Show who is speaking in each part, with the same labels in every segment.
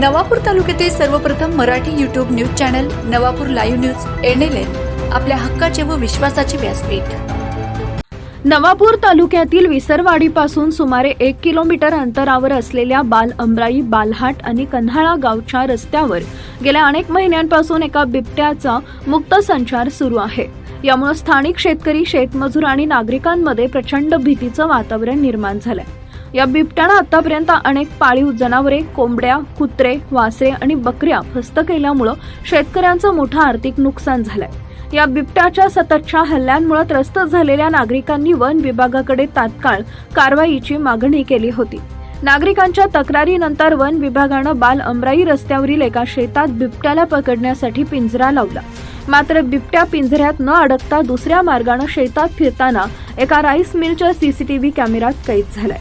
Speaker 1: नवापूर तालुक्यातील सर्वप्रथम Marathi YouTube news channel Navapur live news NLN आपल्या हक्काचे व विश्वासाचे व्यासपीठ.
Speaker 2: नवापूर तालुक्यातील विसरवाडीपासून सुमारे एक किलोमीटर अंतरावर असलेल्या बाल अमराई बालहाट आणि कन्हाळा गावच्या रस्त्यावर गेल्या अनेक महिन्यांपासून एका बिबट्याचा मुक्त संचार सुरू आहे. यामुळे स्थानिक शेतकरी शेतमजूर आणि नागरिकांमध्ये प्रचंड भीतीचं वातावरण निर्माण झालंय. या बिबट्यानं आतापर्यंत अनेक पाळीव जनावरे कोंबड्या कुत्रे वासरे आणि बकऱ्या फस्त केल्यामुळं शेतकऱ्यांचं मोठं आर्थिक नुकसान झालंय. या बिबट्याच्या सततच्या हल्ल्यांमुळे त्रस्त झालेल्या नागरिकांनी वन विभागाकडे तात्काळ कारवाईची मागणी केली होती. नागरिकांच्या तक्रारीनंतर वन विभागानं बाल अमराई रस्त्यावरील एका शेतात बिबट्याला पकडण्यासाठी पिंजरा लावला. मात्र बिबट्या पिंजऱ्यात न अडकता दुसऱ्या मार्गानं शेतात फिरताना एका राईस मिलच्या सीसीटीव्ही कॅमेऱ्यात कैद झालाय.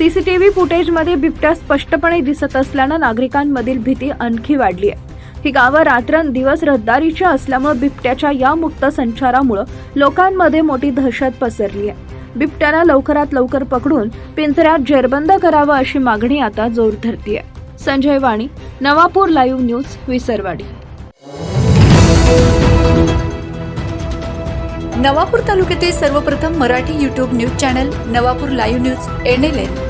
Speaker 2: सीसीटीव्ही फुटेजमध्ये बिबट्या स्पष्टपणे दिसत असल्यानं नागरिकांमधील भीती आणखी वाढली आहे. ही गावं रात्रंदिवस रहदारीची असल्यामुळे बिबट्याच्या या मुक्त संचारामुळे लोकांमध्ये मोठी दहशत पसरली आहे. बिबट्याला लवकरात लवकर पकडून पिंजऱ्यात जेरबंद करावं अशी मागणी आता जोर धरती आहे संजय वाणी नवापूर लाईव्ह न्यूज विसरवाडी.
Speaker 1: नवापूर तालुक्यातील सर्वप्रथम Marathi YouTube news channel Navapur live news NLN